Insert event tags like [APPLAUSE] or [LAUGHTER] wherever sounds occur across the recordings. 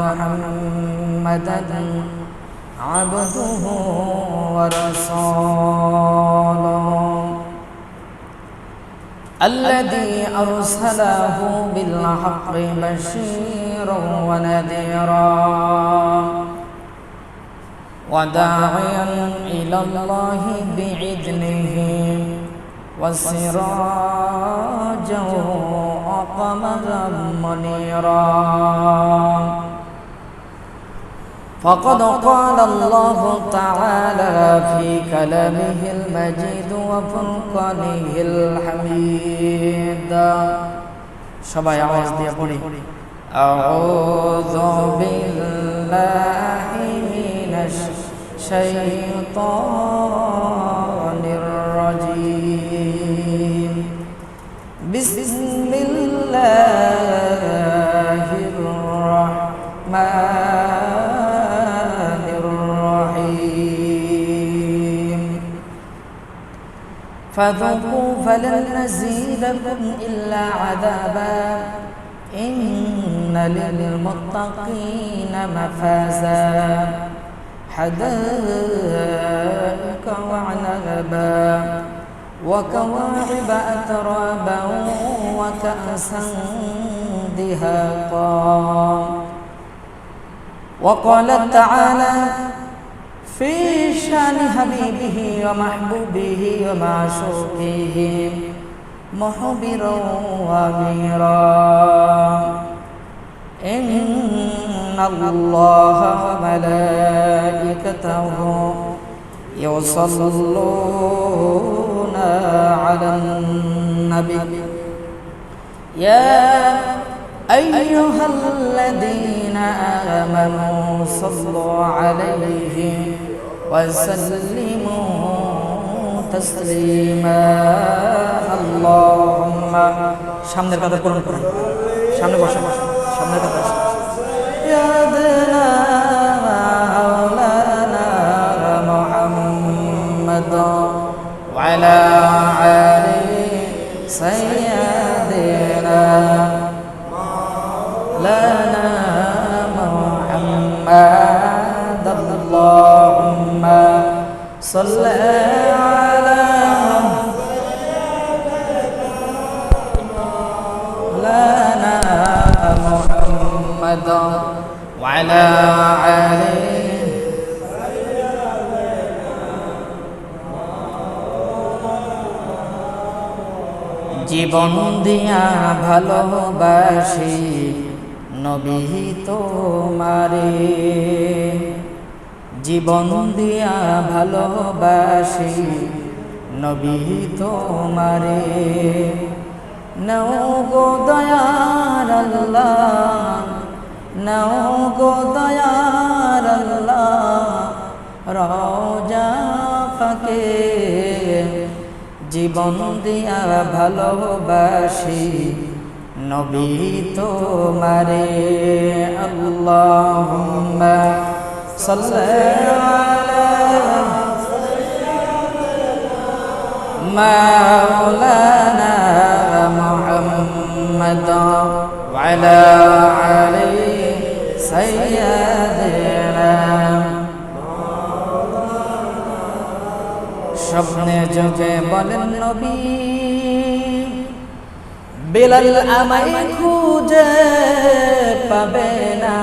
محمدا عبده ورسوله. الذي أرسله بالحق بشيرا ونذيرا. وداعيا إلى الله بإذنه وسراجا وقمرا منيرا. فقد قال الله تعالى في كلامه المجيد وفرقانه الحميد সবাই আওয়াজ দিয়ে পড়ি أعوذ بالله من الشيطان الرجيم بسم الله فذوقوا فلن نزيدكم إلا عذابا. إن للمتقين مفازا. حدائق وعنبا. وكواعب أترابا وكأسا دهاقا. وقال تعالى في شان حبيبه ومحبوبه ومعشوقه محبرا واميرا إن الله وملائكته يصلون على النبي يا أيها الذين آمنوا صلوا عليه وسلموا تسليما اللهم সামনের কথা পূরণ করুন সামনে বসে বসে সামনের কথা يا دنا مولانا محمد وعلى آله سيدنا لنا محمد اللهم صل على لنا محمد وعلى آله জীবন দিয়া ভালোবাসি নবী তোমারে জীবন দিয়া ভালোবাসি, নবী তোমারে। নও গো দয়ার আল্লাহ, নও গো দয়ার আল্লাহ জীবন দিয়া ভালোবাসি, নবী তোমারে। আল্লাহুম্মা সাল্লি আলা مولانا محمد وعلى آله سيدنا স্বপ্নে যোগে বলেন নবী বেলাল আমায় খুঁজে পাবে না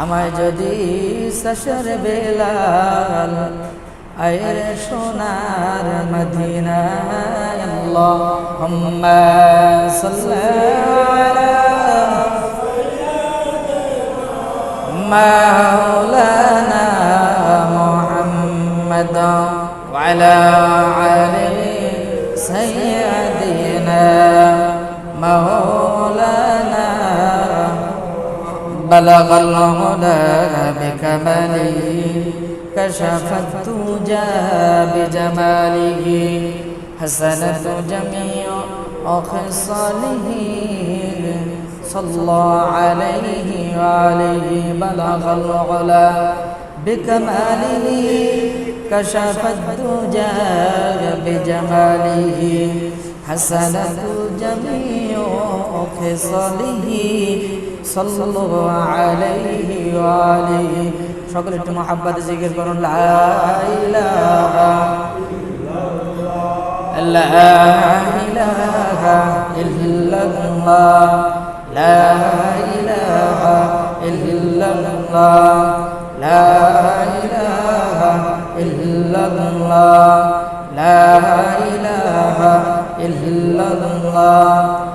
আমায় যদি সশর বেলাল আয়ের সোনার মদিনা আল্লাহুম্মা সাল্লি আলা مولانا محمد وعلى آل سيدنا مولانا بلغ الهدى بكماله كشف الدجى بجماله حسنت جميع خصاله صلى الله عليه وعليه بلغ العلا بكماله كشف الدجى بجماله حسنت جميع مفصله صلى الله عليه وآله شكرا لكم محبت ذكر لا إله إلا الله لا إله إلا الله لا إله إلا الله لا إله إلا الله لا إله إلا الله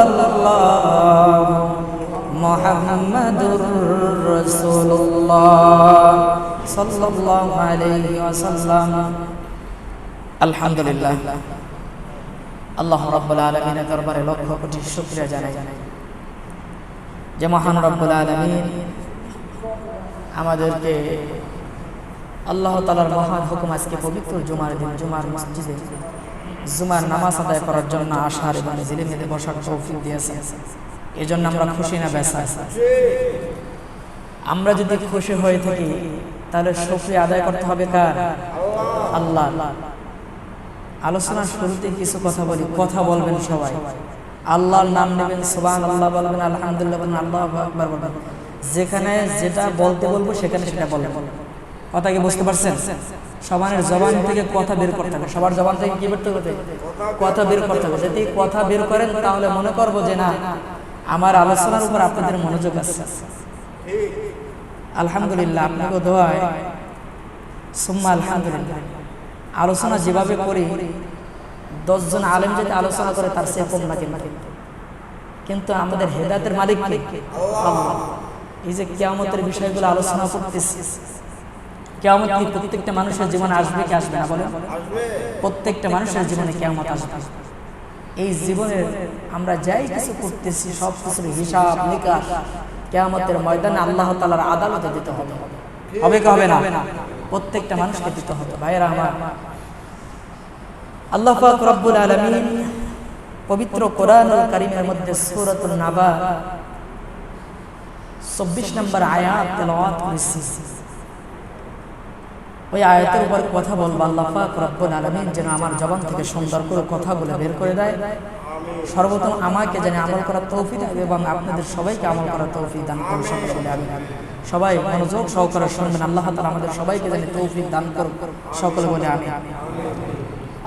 الله محمد رسول الله صلى الله عليه وسلم الحمد لله আল্লাহ রব্বুল আলমিনের দরবারে লক্ষ কোটি শুক্রিয়া জানাই যে মহান রব্বুল আলমিন আমাদেরকে আল্লাহ তালার মহান হুকুম আজকে পবিত্র জুমার দিন জুমার মসজিদে জুমার নামাজ আদায় করার জন্য আসার এবং জিলে মিলে বসার তৌফিক দিয়েছে। এই জন্য আমরা খুশি না বেসা আমরা যদি খুশি হয়ে থাকি তাহলে শুক্রিয়া আদায় করতে হবে কার? আল্লাহ। আলোচনার শুরুতে কিছু কথা বলি কথা বলবেন সবাই। আল্লাহর নাম নেবেন সুবান আল্লাহ বলবেন আলহামদুলিল্লাহ বলবেন আল্লাহ আকবার বলবেন। যেখানে যেটা বলতে বলব সেখানে সেটা বলবেন কথা কি বুঝতে পারছেন? সবার জবান থেকে কথা বের করতে হবে। সবার জবান থেকে কি করতে কথা বের করতে হবে। যদি কথা বের করেন, তাহলে মনে করব যে না, আমার আলোচনার উপর আপনাদের মনোযোগ আছে। আলহামদুলিল্লাহ, আপনাকে দোয়ায় সুম্মা আলহামদুলিল্লাহ। আলোচনা যেভাবে করি, দশজন আলেম যদি আলোচনা করে, তার সে কম না। কিন্তু আমাদের হেদায়তের মালিক এই যে কেয়ামতের বিষয়গুলো আলোচনা করতেছি। কেয়ামত কি প্রত্যেকটা মানুষের জীবনে আসবে কি আসবে না বলেন? প্রত্যেকটা মানুষের জীবনে কেয়ামত আসবে। এই জীবনের আমরা যাই কিছু করতেছি সব কিছুর হিসাব নিকাশ কেয়ামতের ময়দানে আল্লাহ তালার আদালতে দিতে হবে। হবে কি হবে না? প্রত্যেকটা মানুষকে দিতে হবে। ভাইয়েরা আমার আল্লাহ পাক রব্বুল আলামিন পবিত্র কোরআনুল কারীমের মধ্যে সূরাতুন নাবা 24 নম্বর আয়াত তেলাওয়াত করেছি ওই আয়াতের উপর কথা বলব, আল্লাহ পাক রব্বুল আলামিন যেন আমার জবান থেকে সুন্দর করে কথাগুলো বের করে দেয়। সর্বপ্রথম আমাকে জানি আমল করার তৌফিক দেয় এবং আপনাদের সবাইকে আমল করার তৌফিক দান করুন সকলে আমি সবাই মনোযোগ সহকারে শুনবেন, আল্লাহ তাআলা আমাদের সবাইকে জানি তৌফিক দান করুন সকলে বলে আমি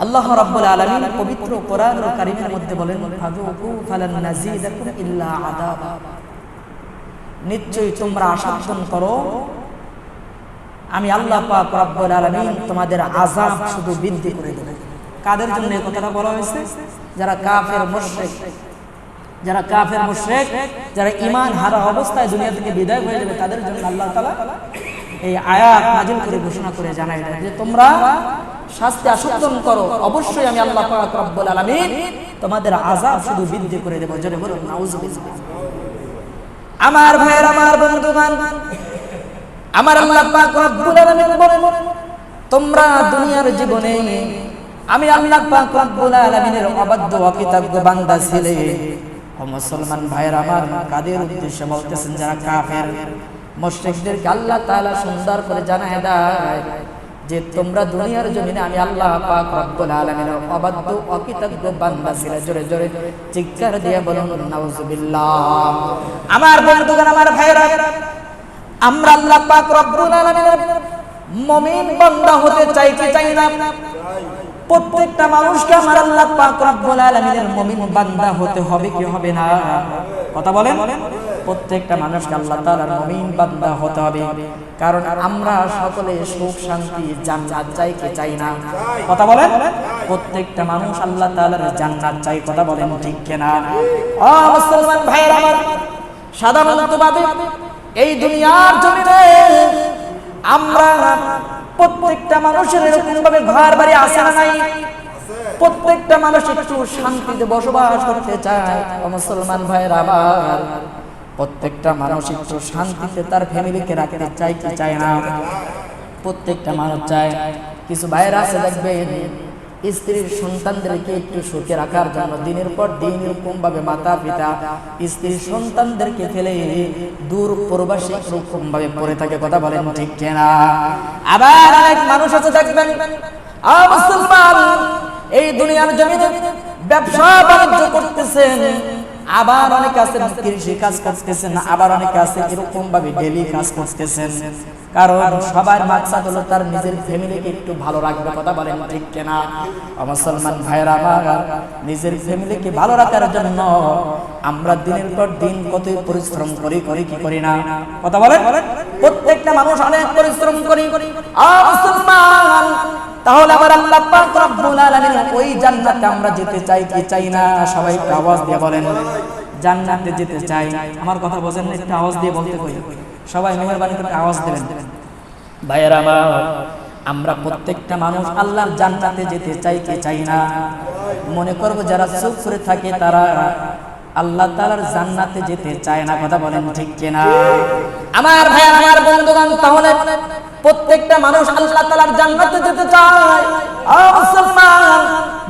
আল্লাহ রাব্বুল আলামিন পবিত্র কোরআনুল কারীমের মধ্যে বলেন ফাযুকু ফালান নাযীদাকুম ইল্লা আযাবা। নিশ্চয়ই তোমরা আসাদন করো আমি আল্লাহ পাক রব্বুল আলামিন তোমাদের আযাব শুধু বৃদ্ধি করে দেব। কাদের জন্য এই কথাটা বলা হয়েছে? যারা কাফের মুশরিক, যারা কাফের মুশরিক, যারা ঈমান হারা অবস্থায় দুনিয়া থেকে বিদায় হয়ে যাবে, তাদের জন্য আল্লাহ তাআলা এই আয়াত নাজিল করে ঘোষণা করে জানাই দেয় যে তোমরা শাস্তি আস্বাদন করো। অবশ্যই আমি আল্লাহ পাক রব্বুল আলামিন তোমাদের আযাব শুধু বৃদ্ধি করে দেব। জোরে বলুন, নাউজুবিল্লাহ। আমার ভাইয়ের, আমার বন্ধুগণ আমার আল্লাহ পাক রব্বুল আলামিন বলেন, তোমরা দুনিয়ার জীবনে আমি আল্লাহ পাক রব্বুল আলামিনের অবাধ্য অকৃতজ্ঞ বান্দা ছিলে। ও মুসলমান ভাইয়ের আমার কাদের উদ্দেশ্যে বলতেছেন যারা কাফের, মুশরিকদেরকে আল্লাহ তাআলা সুন্দর করে জানায় দেয় যে তোমরা দুনিয়ার জমিনে আমি আল্লাহ পাক রব্বুল আলামিনের অবাধ্য অকৃতজ্ঞ বান্দা ছিলে। জোরে জোরে চিৎকার দিয়ে বলুন, নাউজুবিল্লাহ। আমার বন্ধুগণ, আমার ভাইয়েরা আমরা আল্লাহ পাক রব্বুল আলামিনের মুমিন বান্দা হতে চাই কি চাই না? প্রত্যেকটা মানুষকে আমার আল্লাহ পাক রব্বুল আলামিনের মুমিন বান্দা হতে হবে কি হবে না? কথা বলেন? প্রত্যেকটা মানুষকে আল্লাহ তাআলার মুমিন বান্দা হতে হবে। কারণ আমরা সকলে সুখ, শান্তি, জান্নাত চাই কি চাই না? কথা বলেন? প্রত্যেকটা মানুষ আল্লাহ তাআলার জান্নাত চাই, কথা বলেন ঠিক কিনা? ও মুসলমান ভাইরা আমার সাধারণতভাবে এই দুনিয়ার জমিনে আমরা প্রত্যেকটা মানুষের এরকম ভাবে ঘর বাড়ি আসে না নাই? প্রত্যেকটা মানুষ একটু শান্তিতে বসবাস করতে চায়। মুসলমান ভাইয়ের আবার প্রত্যেকটা মানুষ একটু শান্তিতে তার ফ্যামিলিকে রাখতে চায় কি চায় না? প্রত্যেকটা মানুষ চায়। কিছু ভাইয়েরা আছে দেখবেন স্ত্রীর সন্তানদেরকে একটু সুখে রাখার জন্য দিনের পর দিন এরকম ভাবে মাতা পিতা স্ত্রীর সন্তানদেরকে ফেলে দূর প্রবাসী এরকম ভাবে পড়ে থাকে, কথা বলেন ঠিক কেনা? আবার অনেক মানুষ আছে, দেখবেন এই দুনিয়ার জমিনে ব্যবসা বাণিজ্য করতেছেন। আবার অনেকে আছে কৃষি কাজ করতেছেন, আবার অনেকে আছে এরকম ভাবে ডেলি কাজ করতেছেন। কারণ সবার মাকসাদ হলো তার নিজের ফ্যামিলিকে একটু ভালো রাখবে, কথা বলেন ঠিক কেনা? মুসলমান ভাইরা আমার, নিজের ফ্যামিলিকে ভালো রাখার জন্য আমরা দিনের পর দিন কত পরিশ্রম করি করি কি করি না? কথা বলেন? প্রত্যেকটা মানুষ অনেক পরিশ্রম করি। মুসলমান তাহলে আমার আল্লাহ পাক রব্বুল আলামিন ওই জান্নাতে আমরা যেতে চাই কি চাই না? সবাই আওয়াজ দিয়ে বলেন। জান্নাতে যেতে চাই। আমার কথা বোঝেন একটু আওয়াজ দিয়ে বলতে কই? সবাই মেহেরবানি করে আওয়াজ দেবেন। ভাইয়েরা আমার, আমরা প্রত্যেকটা মানুষ আল্লাহর জান্নাতে যেতে চাই কি চাই না? মনে করব যারা চুপ করে থাকে তারা আল্লাহ তালার জান্নাতে যেতে চায় না কথা বলেন ঠিক কিনা? আমার ভাই আমার বন্ধুগণ তাহলে প্রত্যেকটা মানুষ আল্লাহ তালার জান্নাতে যেতে চায়। মুসলমান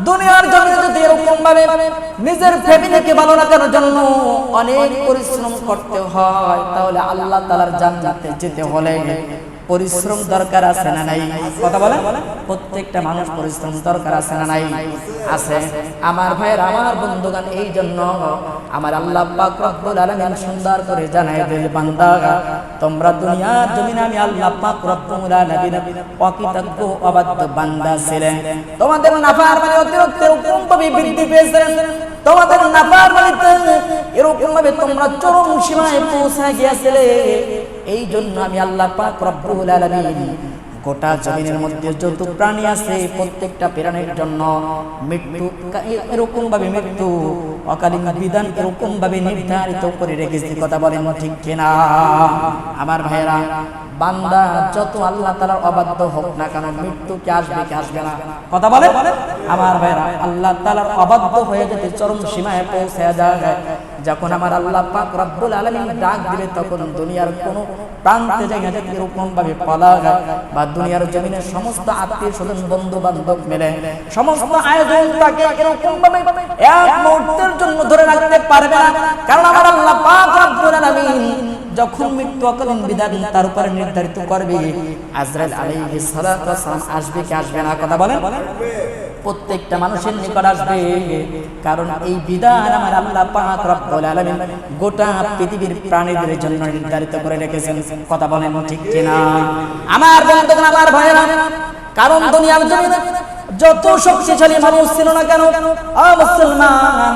দুনিয়ার জন্য যদি এরকম ভাবে নিজের ফ্যামিলিকে ভালো রাখার জন্য অনেক পরিশ্রম করতে হয় তাহলে আল্লাহ তালার জান্নাতে যেতে হলে পরিশ্রম দরকার আছে না নাই? কথা বলে প্রত্যেকটা মানুষ পরিশ্রম দরকার আছে না নাই? আছে। আমার ভাইয়ের, আমার বন্ধুগান এই জন্য আমার আল্লাহ পাক রব্বুল আলামিন সুন্দর করে জানাই দিল বান্দা, তোমরা দুনিয়ার জমিনে আমি আল্লাহ পাক রব্বুল আলামিন অকৃতজ্ঞ, অবাধ্য বান্দা ছিলেন তোমাদের নাফার মানে অতিরিক্ত ভাবে বৃদ্ধি পেয়েছে তোমাদের নাফার মানিতে এরকম ভাবে তোমরা চরম সীমায় পৌঁছে গিয়েছিলে। এই জন্য আমি আল্লাহ পাক রব্বুল আলামিন গোটা জমিনের মধ্যে যত প্রাণী আছে প্রত্যেকটা প্রাণীর জন্য মৃত্যু এরকম ভাবে মৃত্যু অকালীন বিধান এরকম ভাবে নির্ধারিত করে রেখেছি। কথা বলেন ঠিক কিনা? আমার ভাইয়েরা, বান্দা যত আল্লাহ তালার অবাধ্য হোক না কেন মৃত্যু কি আসবে কি আসবে না? কথা বলে আমার ভাইরা আল্লাহ তালার অবাধ্য হয়ে যেতে চরম সীমায় পৌঁছে যায় যখন আমার আল্লাহ পাক রব্বুল আলামিন ডাক দিবে তখন দুনিয়ার কোনো প্রান্তে জায়গা থেকে এরকম ভাবে পালা যায় বা দুনিয়ার জমিনের সমস্ত আত্মীয় স্বজন বন্ধু বান্ধব মিলে সমস্ত আয়োজন তাকে এরকম ভাবে এক মুহূর্তের জন্য ধরে রাখতে পারবে না। কারণ আমার আল্লাহ পাক রব্বুল আলামিন যখন মৃত্যু অকালীন বিধান তার উপরে নির্ধারিত করবে, আজরাইল আলাইহিস সালাম আসবে কি আসবে না, কথা বলেন? প্রত্যেকটা মানুষের নিকট আসবে। কারণ এই বিধান আমার আল্লাহ পাক রব্বুল আলামিন গোটা পৃথিবীর প্রাণীদের জন্য নির্ধারিত করে রেখেছেন। কথা বলেন ঠিক কিনা? আমার বন্ধুগণ, আমার ভাইরা কারণ দুনিয়ার জমিনে যত শক্তিশালী মানুষ ছিল না কেন মুসলমান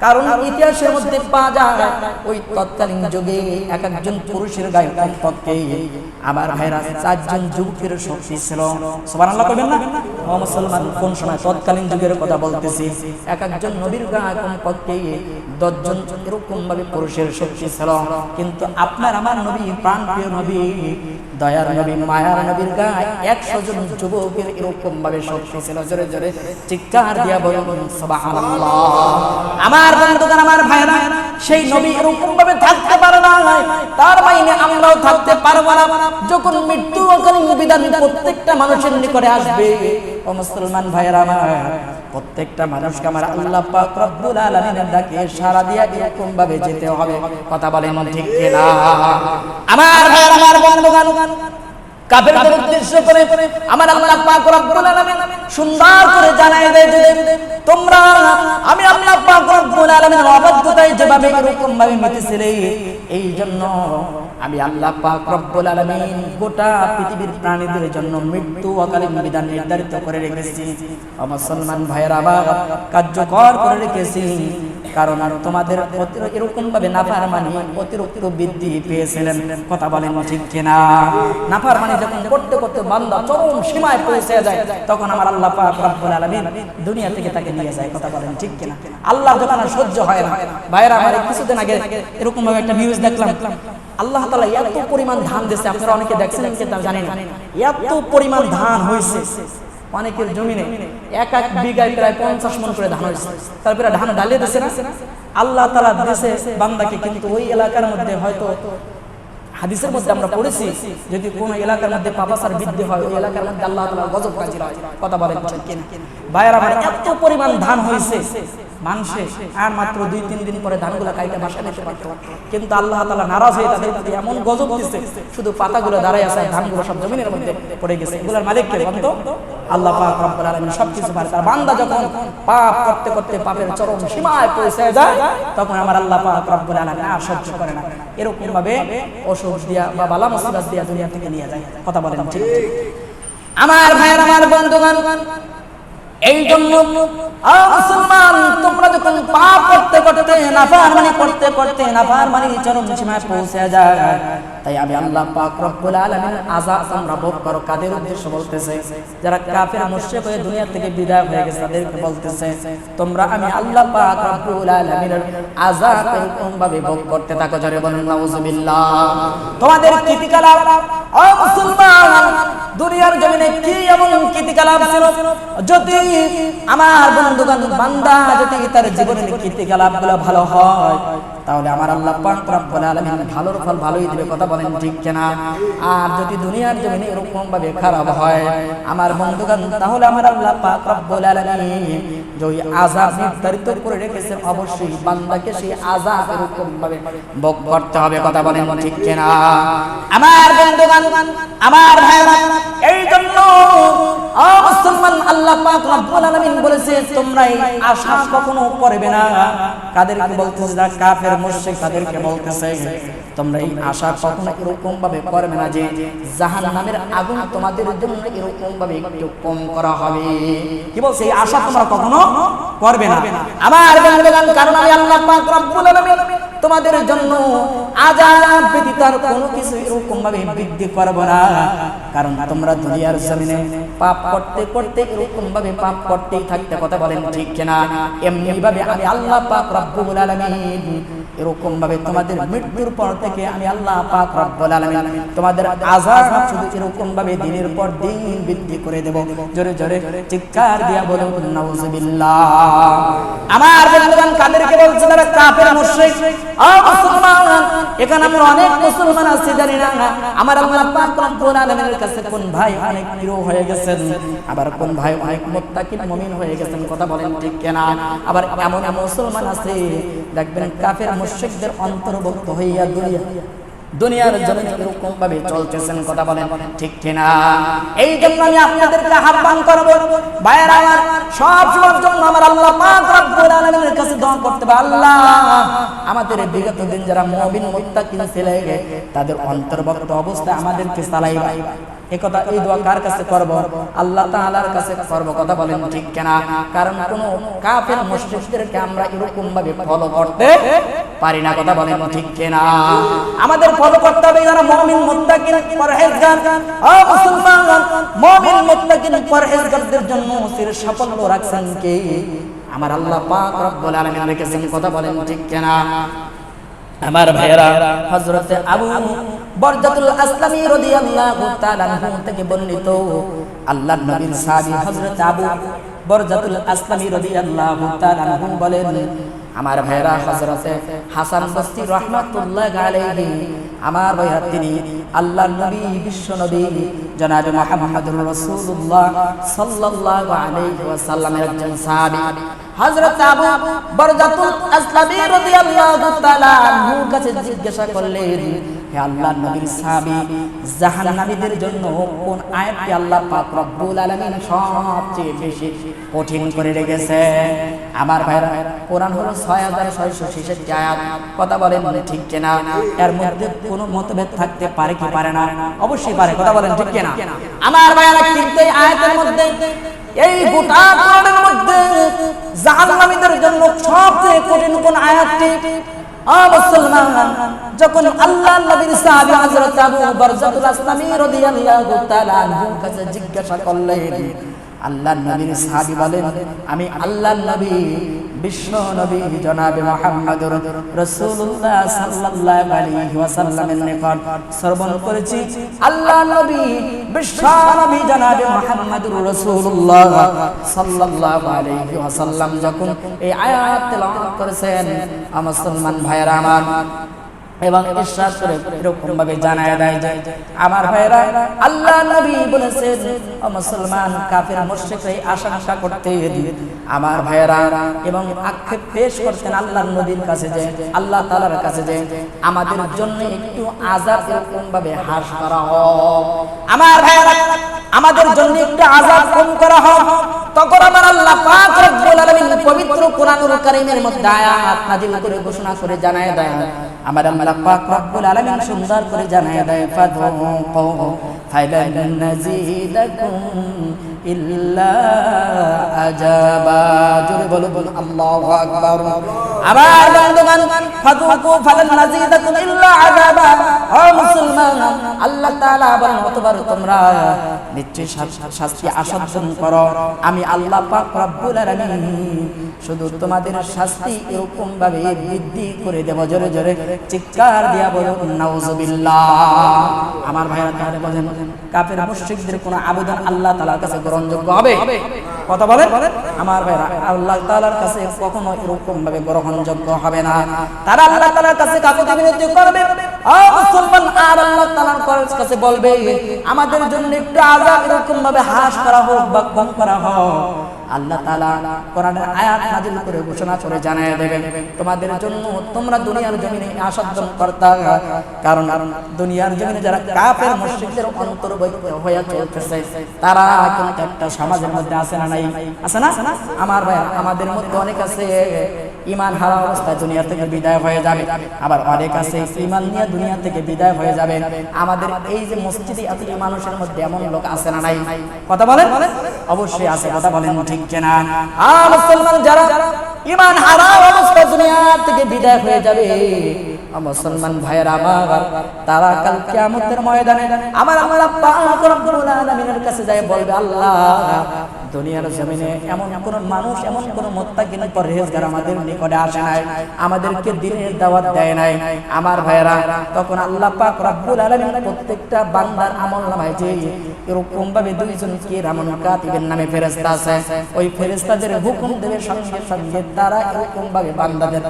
কারণ ইতিহাসের মধ্যে পাওয়া যায় ওই তৎকালীন যুগে এক একজন পুরুষের গায়ে আমার ভাইরা চারজন যুবকের শক্তি ছিল। সুবহানাল্লাহ কইবেন না? ও মুসলমান, কোন সময় তৎকালীন যুগের কথা বলতেছি? এক একজন নবীর গায়ে কমপক্ষে দশজন এরকম ভাবে পুরুষের শক্তি ছিল। কিন্তু আপনার, আমার নবী, প্রাণপ্রিয় নবী দয়ার নবী, মায়ার নবীর গায়ে একশো জন যুবকের এরকম ভাবে শক্তি ছিল। জোরে জোরে চিৎকার দিয়া বলুন আমার বন্ধুগণ, আমার ভাইরা সেই নবী এরকম ভাবে থাকতে পারে না। তার বাইরে আমরাও থাকতে পারব না। যখন মৃত্যু অকালীন বিধান প্রত্যেকটা মানুষের নিকটে আসবে, ও মুসলমান ভাইয়েরা আমার প্রত্যেকটা মানুষকে আমার আল্লাহ পাক রব্বুল আলামিনের ডাকে সারা দিয়া এরকম ভাবে যেতে হবে। কথা বলেন ঠিক আমার ভাই, আমার কাফেরদের উদ্দেশ্য করে আমার আল্লাহ পাক রব্বুল আলামিন সুন্দর করে দেয় যে তোমরা, আমি আল্লাহ পাক রব্বুল আলামিনের অবাধ্যতায় যেভাবে এরকম ভাবে মেতেছিলে এই জন্য আমি আল্লাহ পাক রব্বুল আলামিন গোটা পৃথিবীর প্রাণীদের জন্য মৃত্যু অকালীন বিধান নির্ধারিত করে রেখেছি। ও মুসলমান ভাইয়েরা আবার কার্যকর করে রেখেছি। কারণ তোমাদের এরকম ভাবে নাফারমানি, অতিরিক্ত বৃদ্ধি পেয়েছিলেন। কথা বলেন ঠিক কিনা? নাফারমানি যখন করতে করতে বান্দা চরম সীমায় পৌঁছে যায়, তখন আমার আল্লাহ পাক রব্বুল আলামিন দুনিয়া থেকে তাকে নিয়ে যায়। কথা বলেন ঠিক কিনা? আল্লাহ যখন আর সহ্য হয় না ভাইরা আমার কিছুদিন আগে এরকম ভাবে একটা নিউজ দেখলাম। আল্লাহ তাআলা এত পরিমাণ ধান দিয়েছে, আপনারা অনেকে দেখছেন কিন্তু আমি জানি না। এত পরিমাণ ধান হয়েছে। অনেকের জমিনে এক এক বিঘায় প্রায় পঞ্চাশ মন করে ধান হয়েছে। তারপরে ধান ডালিয়ে দিচ্ছে না। আল্লাহ তালা দিয়েছে বান্দাকে, কিন্তু ওই এলাকার মধ্যে হয়তো হাদিসের মধ্যে আমরা পড়েছি, যদি কোন এলাকার মধ্যে পাপাসার বৃদ্ধি হয়, ওই এলাকার মধ্যে আল্লাহ তালা গজব কাজির হয়। কথা বলেন কিনা? আমার এত পরিমাণ ধান হয়েছে মানুষে আর মাত্র দুই, তিন দিন পরে ধানগুলো কাইতে বাসা নিতে কিন্তু আল্লাহ নারাজ হয়ে তাদের প্রতি এমন গজব দিচ্ছে শুধু পাতাগুলো দাঁড়ায় আছে ধানগুলো সব জমিনের মধ্যে পড়ে গেছে। এগুলোর মালিক কে বলতো? আল্লাহ পাক রব্বুল আলামিন সবকিছু পারে। তার বান্দা যখন পাপ করতে করতে পাপের চরম সীমায় পৌঁছে যায়, তখন আমার আল্লাহ পাক রব্বুল আলামিন আর সহ্য করে না। এরকম ভাবে অসুখ দিয়া বা বালা মশলা দিয়া দুনিয়া থেকে নিয়ে যায় কথা বলেন ঠিক ঠিক। আমার ভাইয়ের আমার বন্ধুগণ এই জন্য মুসলমান, তোমরা যখন পাপ করতে করতে, নাফরমানি করতে করতে নাফরমানি চরম সীমায় পৌঁছে যায়। তাই আমি আল্লাহ পাক রব্বুল আলামিন আযাব তোমরা ভোগ করো। কাদের উদ্দেশ্য বলতেছে? যারা কাফের, মুশরিক হয়ে দুনিয়া থেকে বিদায় হয়ে গেছে, তাদেরকে বলতেছে, তোমরা আমি আল্লাহ পাক রব্বুল আলামিনের আযাব এরকম ভাবে ভোগ করতে থাকো। জোরে বলুন, নাউজুবিল্লাহ। তোমাদের কীর্তিকলাপ ও মুসলমান, দুনিয়ার জমিনে কি এমন কীর্তিকলাপ ছিল? যদি আমার বন্ধুগণ, বান্দা যদি তার জীবনের কীর্তিকলাপগুলো ভালো হয় তাহলে আমার আল্লাহ পাক ভালোর ফল ভালোই দিবে, কথা বলেন ঠিক কিনা? আর যদি দুনিয়ার জমিনে এরকম ভাবে খারাপ হয়, আমার বন্ধুগণ, তাহলে আমার আল্লাহ পাক রব্বুল আলামিন যে নির্ধারিত করে রেখেছেন, অবশ্যই বান্দাকে সেই আযাব এরকম ভাবে ভোগ করতে হবে, কথা বলেন ঠিক কিনা? আমার বন্ধুগণ, আমার ভাইরা এই জন্য মুসলমান আল্লাহ পাক রব্বুল আলামিন বলেছে তোমরা এই আশা কখনো করবে না। কাদেরকে বলতেছে, যারা কাফের তোমাদের জন্য এরকম কোনো কিছু এরকম ভাবে বৃদ্ধি করব না। কারণ তোমরা দুনিয়ার জমিনে পাপ করতে করতে এরকম ভাবে পাপ করতেই থাকতে কথা বলেন ঠিক কিনা? এমনি ভাবে আমি আল্লাহ পাক রব্বুল আলামিন এরকম ভাবে তোমাদের মৃত্যুর পর থেকে আমি আল্লাহ পাক রব্বুল আলামিন তোমাদের আযাব শুধু এরকম ভাবে দিনের পর দিন বৃদ্ধি করে দেব। জোরে জোরে, চিৎকার দিয়া বলুন নাউজুবিল্লাহ। আমার বন্ধুগণ, কাদেরকে বলছে তারা কাফের, মুশরিক? ও মুসলমান? এখানে আমরা অনেক মুসলমান আছি, জানি না। আমার আল্লাহ পাক রব্বুল আলামিনের কাছে কোন ভাই অনেক প্রিয় হয়ে গেছেন? আবার কোন ভাই অনেক মুত্তাকিন মুমিন হয়ে গেছেন? কথা বলেন ঠিক কিনা? আবার এমন মুসলমান আছে, দেখবেন কাফের মুশরিকদের অন্তর্ভুক্ত হইয়া দুনিয়া, দুনিয়ার জমিনে এরকম ভাবে চলতেছেন কথা বলেন, ঠিক কিনা? এই জন্য আমি আপনাদেরকে আহ্বান করব, ভাইয়ের আমার, সব সময়ের জন্য আমার আল্লাহ পাক রব্বুল আলামিনের কাছে দোয়া করতে হবে। আল্লাহ, আমাদের বিগত দিন যারা মুমিন, মুত্তাকিন ছিল, তাদের অন্তর্ভুক্ত অবস্থায় আমাদেরকে চালাইবা। এই কথা এই দোয়া কার কাছে করব? আল্লাহ তাআলার কাছে করব, কথা বলেন ঠিক কিনা? কারণ কোন কাফের মুশরিকদেরকে আমরা এরকম ভাবে ফলো করতে পারি না, কথা বলেন ঠিক কিনা? আমাদের ফলো করতে হবে যারা মুমিন, মুত্তাকিন, পরহেজগার। ও মুসলমান, মুমিন, মুত্তাকিন, পরহেজগারদের জন্য সির সাফল্য রাখছেন কে? আমার আল্লাহ পাক রব্বুল আলামিন রেখেছেন, কথা বলেন ঠিক কিনা? আমার ভাইয়েরা, হযরত আবু বরজাতুল আসলামী রাদিয়াল্লাহু তাআলা আনহু থেকে বর্ণিত আল্লাহর নবীর সাহাবী হযরত আবু বরজাতুল আসলামী রাদিয়াল্লাহু তাআলা আনহু বলেন, আমার ভাইরা হযরতে হাসান বস্তি রহমাতুল্লাহ আলাইহি, আমার ভাইরা তিনি আল্লাহর নবী, বিশ্ব নবী, জনাবে মুহাম্মদুর রাসূলুল্লাহ সাল্লাল্লাহু আলাইহি ওয়াসাল্লামের একজন সাহাবী। হযরত আবু বরজাতুল আসলামী রাদিয়াল্লাহু তাআলা আনহুর কাছে জিজ্ঞাসা করলেন, হে আল্লাহর নবীর সাহাবী, জাহান্নামীদের জন্য কোন আয়াতটি আল্লাহ পাক রব্বুল আলামিন সবচেয়ে বেশি কঠিন করে রেখেছে? আমার ভাইরা, কোরআন হলো 6666 আয়াত। কথা বলেন ঠিক কিনা? এর মধ্যে কোনো মতভেদ থাকতে পারে কি পারে না? অবশ্যই পারে। কথা বলেন ঠিক কিনা? আমার ভাইরা, কিন্তু এই আয়াতের মধ্যে এই গোটা কোরআনের মধ্যে জাহান্নামীদের জন্য সবচেয়ে কঠিন কোন আয়াতটি? যখন আল্লাহ নবীর সাহাবী হযরত আবু বরজাতুল আসলামী রাদিয়াল্লাহু তাআলা আনহু কাছে জিজ্ঞাসা করলেন আল্লাহর নবীর সাহাবী বলেন, আমি আল্লাহর নবী, বিশ্ব নবী জনাবে মুহাম্মদুর রাসূলুল্লাহ সাল্লাল্লাহু আলাইহি ওয়াসাল্লামের নিকট শ্রবণ করেছি। আল্লাহর নবী, বিশ্ব নবী জনাবে মুহাম্মদুর রাসূলুল্লাহ সাল্লাল্লাহু আলাইহি ওয়াসাল্লাম যখন এই আয়াত তেলাওয়াত করেছেন, আমার মুসলমান ভাইয়েরা আমার এবং ইরশাদ করে এরকম ভাবে জানায় দেয়। যে আমার ভাইরা আল্লাহ নবী বলেছেন, ও মুসলমান, কাফের মুশরিকরা এই আশঙ্কা করতে আমার ভাইরা এবং আক্ষেপ পেশ করতেন আল্লাহর নবীর কাছে যে, আল্লাহ তাআলার কাছে যে, আমাদের জন্য একটু আযাব এরকম ভাবে হ্রাস করা হোক। আমার ভাইরা আমাদের জন্য একটু আযাব কম করা হোক। তখন আমার আল্লাহ পাক রব্বুল আলামিন পবিত্র কোরআনুল কারীমের মধ্যে আয়াত নাযিল করে ঘোষণা করে জানায় দেয় আমার আল্লাহ পাক রব্বুল আলামিন সুন্দর করে জানায় দেয় ফাদুকু ফাইলান নাজিদাকুম বলেন আমি আল্লাহ শুধু তোমাদের শাস্তি এরকম ভাবে বৃদ্ধি করে দেব। জোরে জোরে চিৎকার দিয়া বলো নাউজুবিল্লাহ। আমার ভাইরা তাহলে বলেন, কাফের মুশরিকদের কোনো আবেদন আল্লাহ তাআলার কাছে গ্রহণযোগ্য হবে। কথা বলেন? আমার ভাইরা, আল্লাহ তালার কাছে কখনো এরকম ভাবে গ্রহণযোগ্য হবে না। তারা আল্লাহ তালার কাছে কাকুতি করবে। বলবে, আমাদের জন্য একটু আজাদ এরকম ভাবে হাস করা হোক বা কম করা হোক। আল্লাহ তালা কোরআনের আয়াত নাজিল করে ঘোষণা করে জানাই দেবেন, তোমাদের জন্য তোমরা দুনিয়ার জমিনে আসাদন কর্তা। কারণ দুনিয়ার জমিনে যারা কাপের মসজিদের অন্তর্ভুক্ত হয়ে চলতেছে, তারা কিন্তু একটা সমাজের মধ্যে আছে না নাই? আছে না? আমার ভাই আমাদের মধ্যে অনেক আছে। ইমান হারা অবস্থায় দুনিয়া থেকে বিদায় হয়ে যাবে। আবার অনেক আছে ইমান নিয়ে দুনিয়া থেকে বিদায় হয়ে যাবে। আমাদের এই যে মসজিদে এত মানুষের মধ্যে এমন লোক আছে না নাই? কথা বলেন? অবশ্যই আছে, কথা বলেন ঠিক কিনা? আ মুসলমান যারা ইমান হারা অবস্থায় দুনিয়া থেকে বিদায় হয়ে যাবে মুসলমান ভাইয়েরা আমার, তারা কাল কিয়ামতের ময়দানে আমার আল্লাহ পাক রব্বুল কাছে যায় বলবে, আল্লাহ দুনিয়ার জমিনে এমন কোন মানুষ, এমন কোন মোত্তাকিন পরহেজগার আমাদের নিকটে আসে নাই, আমাদেরকে দিনের দাওয়াত দেয় নাই। আমার ভাইয়েরা, তখন আল্লাহ পাক রব্বুল আলামিন প্রত্যেকটা বান্দার আমলনামায় যে এরকম ভাবে দুইজন কি রামন কাতিবের নামে ফেরেশতা আছে। ওই ফেরেশতাদের হুকুম দেবে সঙ্গে সঙ্গে তারা এরকম ভাবে বান্দাদের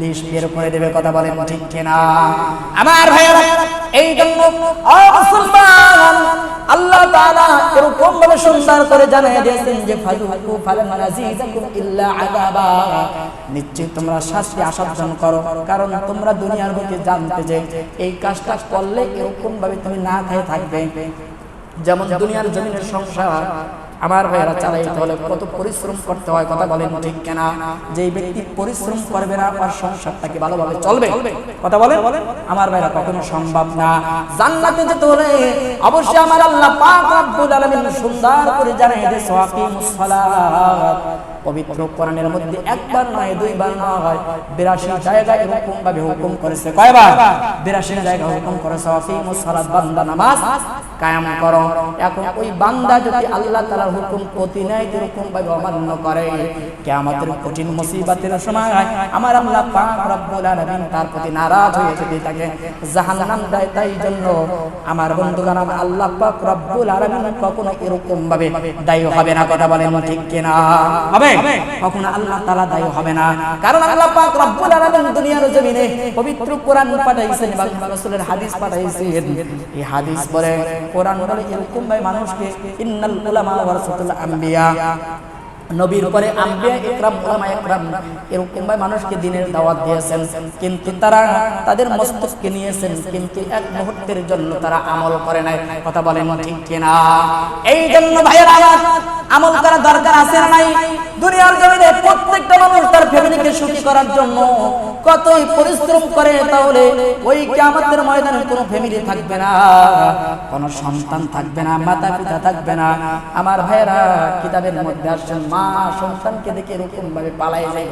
লিস্ট বের করে দেবে, কথা বলেন ঠিক কিনা? আমার ভাইয়েরা এই জন্য আল্লাহ এরকম ভাবে করে দিয়েছেন যে নিশ্চয় তোমরা শাস্তি আসাদন করো, কারণ তোমরা দুনিয়ার বুকে জানতে যে এই কাজটা করলে এরকম ভাবে তুমি না খেয়ে থাকবে। যেমন দুনিয়ার জমিনের সংসার আমার ভাইয়েরা চালাইতে হলে কত পরিশ্রম করতে হয় কথা বলেন ঠিক কেনা? যে ব্যক্তি পরিশ্রম করবে না তার সংসারটাকে ভালোভাবে চলবে? কথা বলে আমার ভাইরা কখনো সম্ভব না। জান্নাতে যেতে হলে অবশ্যই আমার আল্লাহ পাক রব্বুল আলামিন সুন্দর করে জানাই দে সাকিমুস সালাত। পবিত্র কোরআনের মধ্যে একবার নয়, দুইবার নয় বিরাশি জায়গায় এরকম ভাবে হুকুম করেছে। কয়বার? বিরাশি জায়গায় হুকুম করেছে সাকিমুস সালাত, বান্দা নামাজ কায়াম এখন ওই বান্দা যদি আল্লাহ হুকুম এরকম ভাবে অমান্য করে কঠিন সময় আমার আল্লাহ তার প্রতি নারাজ হয়ে যদি তাকে দেয় তাই জন্য আমার বন্ধুগণ, আমার আল্লাহ পাক রব্বুল আলামিন কখনো এরকম ভাবে দায়ী হবে না। কথা বলেন ঠিক কিনা? হবে? কখনো আল্লাহ তালা দায়ী হবে না। কারণ আল্লাহ পাক রব্বুল আলামিন দুনিয়ার জমিনে পবিত্র কোরআন পাঠাইছেন বা রাসূলের হাদিস পাঠাইছেন। এই হাদিস পড়ে কোরআন বলে এরকম ভাই মানুষকে, ইন্নাল উলামা ওয়ারাসাতুল আম্বিয়া। নবীর পরে আম্বিয়া ইকরাম উলামা ইকরাম এরকম ভাবে মানুষকে দিনের দাওয়াত দিয়েছেন। কিন্তু তারা তাদের মস্তককে নিয়েছেন, কিন্তু এক মুহূর্তের জন্য তারা আমল করে নাই। কথা বলেন ঠিক কিনা? এই জন্য ভাইয়েরা, আমল করা দরকার আছে নাই? দুনিয়ার জমিনে প্রত্যেকটা মানুষ তার ফ্যামিলিকে সুখী করার জন্য কতই পরিশ্রম করে, তাহলে ওই কিয়ামতের ময়দানে কোনো ফ্যামিলি থাকবে না, কোনো সন্তান থাকবে না মাতা পিতা থাকবে না। আমার ভাইয়েরা, কিতাবের মধ্যে আসছেন, মা সন্তানকে দেখে এরকম ভাবে পালাই যায়।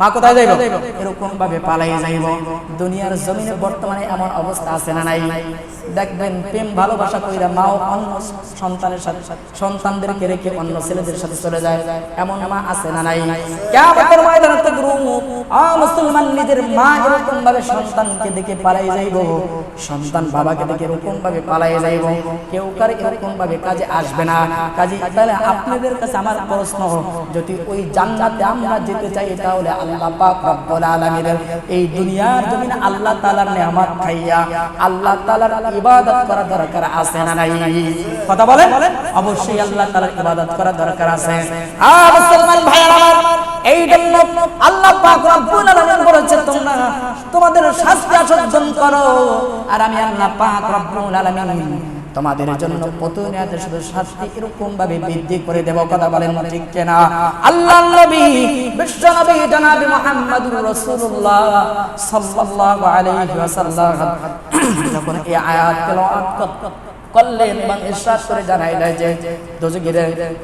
মা কোথায় যাইব? এরকম ভাবে পালাই যাইব। দুনিয়ার জমিনে বর্তমানে এমন অবস্থা আছে না নাই? দেখবেন প্রেম, ভালোবাসা অন্য সন্তানের সাথে, সন্তানদেরকে রেখে অন্য ছেলেদের সাথে চলে যায়। এমন মা আছে না নাই? মুসলমান নিজের মা এরকম ভাবে সন্তানকে দেখে পালাই যাইব। সন্তান বাবাকে দেখে এরকম ভাবে পালাই যাইব। কেউ কার এরকম ভাবে কাজে আসবে না। কাজে তাহলে আপনাদের কাছে আমার প্রশ্ন, যদি ওই জান্নাতে আমরা যেতে চাই তাহলে আল্লাহ পাক রব্বুল আলামিনের এই দুনিয়ার আল্লাহ তাআলার নেয়ামত খাইয়া আল্লাহ তাআলার ইবাদত করা দরকার আছে না নাই? কথা বলেন? অবশ্যই আল্লাহ তাআলার ইবাদত করা দরকার আছে। আ মুসলমান আমার এই জন্য আল্লাহ পাক রব্বুল আলামিন বলেছে, তোমরা তোমাদের শাস্তি অর্জন করো। আর আমি আল্লাহ পাক রব্বুল আলামিন তোমাদের জন্য প্রতিনিয়ত শুধু শাস্তি এরকম ভাবে বৃদ্ধি করে দেব কথা বলেন ঠিক কেনা? আল্লাহ নবী বিশ্ব নবী জনাবি মুহাম্মদুর রাসূলুল্লাহ সাল্লাল্লাহু আলাইহি ওয়াসাল্লাম। [COUGHS] যখন এই আয়াত তেলাওয়াত করলেন এবং ইরশাদ করে জানাইলেন যে দোজখের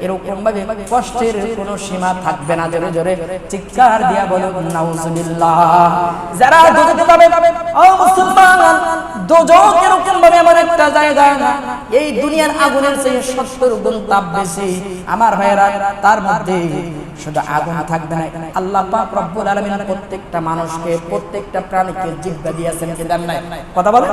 এরকম ভাবে কষ্টের কোনো সীমা থাকবে না, জোরে জোরে চিৎকার দিয়া বলো নাউজুবিল্লাহ। যারা দোজখে যাবে ও মুসলমান দোজখ এরকম ভাবে এমন একটা জায়গা এই দুনিয়ার আগুনের চেয়ে সত্তর গুণ তাপ বেশি। আমার ভাইয়েরা, তার মধ্যে শুধু আগুন থাকবে না, আল্লাহ পাক রব্বুল আলামিন প্রত্যেকটা মানুষকে, প্রত্যেকটা প্রাণীকে জিব্বা দিয়েছেন, কি দেন নাই? কথা বলো